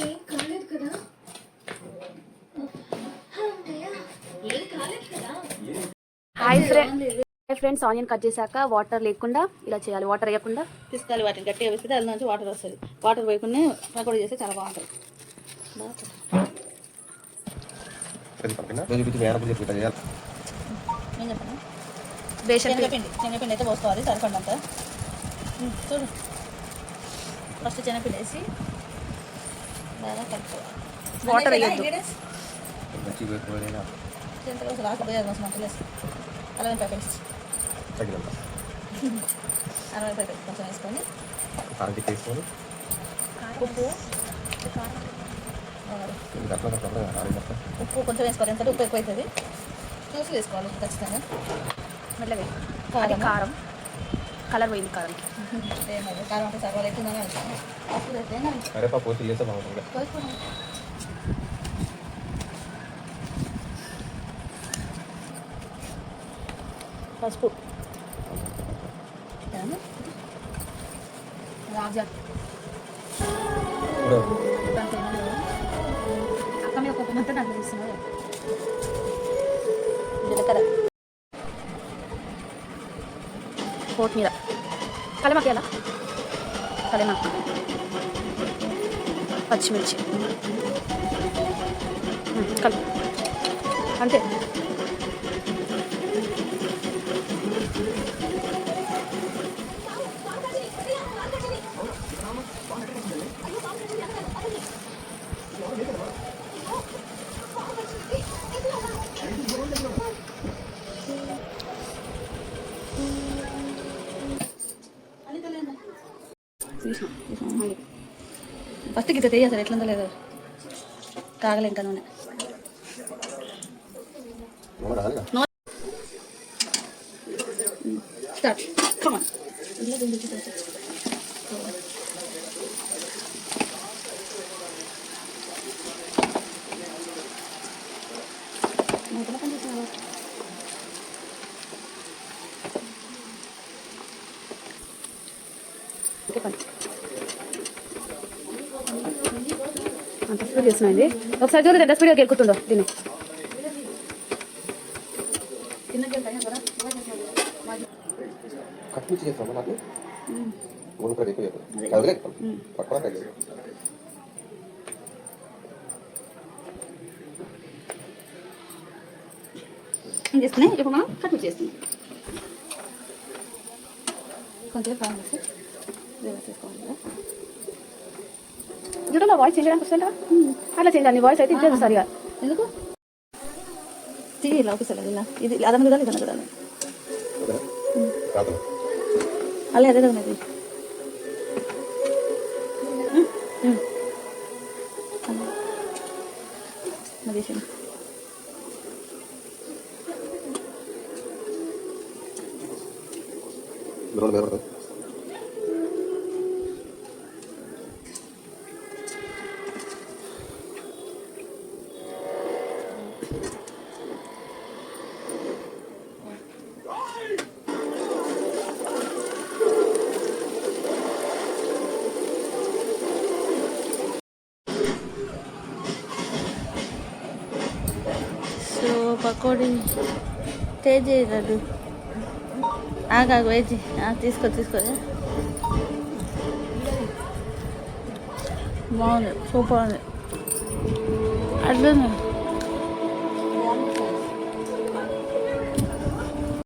ఏం కాలేదు కదా hi friend hi friends onion cut చేశాక వాటర్ లేకుండా ఇలా చేయాలి. వాటర్ వేయకుండా. తీసుకోవాలి వాటిని గట్టిగా వేస్తే అందులో నుంచి వాటర్ వస్తుంది. వాటర్ వేయకుండా పకోడీ చేస్తే చాలా బాగుంటుంది. అది బేషన్ శనగపిండి. శనగపిండి అయితే పోసుకోవాలి సరిపడినంత. ఉమ్, చూడు. ఫస్ట్ శనగపిండి వేసి బాగా కలుపుకోవాలి. వాటర్ వేయొద్దు. అసలు ఆకపోయారు మంచి మంటలు వేసి అరవై ప్యాకెట్స్. అరవై ప్యాకెట్స్ కొంచెం వేసుకొని. వేసుకొని. ఉప్పు. ఉప్పు కొంచెం వేసుకోవాలి ఎంత ఉప్పు ఎక్కువ అవుతుంది చూసి వేసుకోవాలి ఖచ్చితంగా. మెల్లగా కారం కారం. కలర్ పోయింది కారం ఏమది కారం అంటే సగం ఎక్కువ అప్పుడు అయితే కరేపా పోతే చేస్తే బాగుంటుంది కోసుకోండి పసుపు రాజా ఇప్పుడు అక్క మీద ఒక మొత్తం నాకు తీస్తున్నారు కొత్తిమీర కలమాకి ఎలా కలమా పచ్చిమిర్చి ఉమ్, అంతే ఫస్ట్ గిట్ట తెయ్య సార్ ఎట్లుందో లేదో కాగలే ఇంకా నూనె నూనె రాదుగా స్టార్ట్ కమాన్ ఓకే పని అంత స్పీడ్ చేస్తున్నాయండి ఒకసారి చూడండి ఎంత స్పీడ్గా గెలుకుతుందో దీన్ని చేస్తున్నాయి ఇప్పుడు మనం కట్ చేస్తున్నాం. కొంచెం చూడండి నా వాయిస్ చేంజ్ చేయడానికి వస్తుందా? అట్లా చేంజ్ నీ వాయిస్ అయితే ఇచ్చేది సరిగా. ఎందుకు? ఇలా ఒకసారి ఇది అదన కదా ఇదన కదా కాదు అలా అదే. కదా వేల పడుతుంది సో పకోడీ. తేజ్ లడ్డు. ఆగాగు వేచి తీసుకో తీసుకో బాగుంది సూపర్ ఉంది. అడ్డు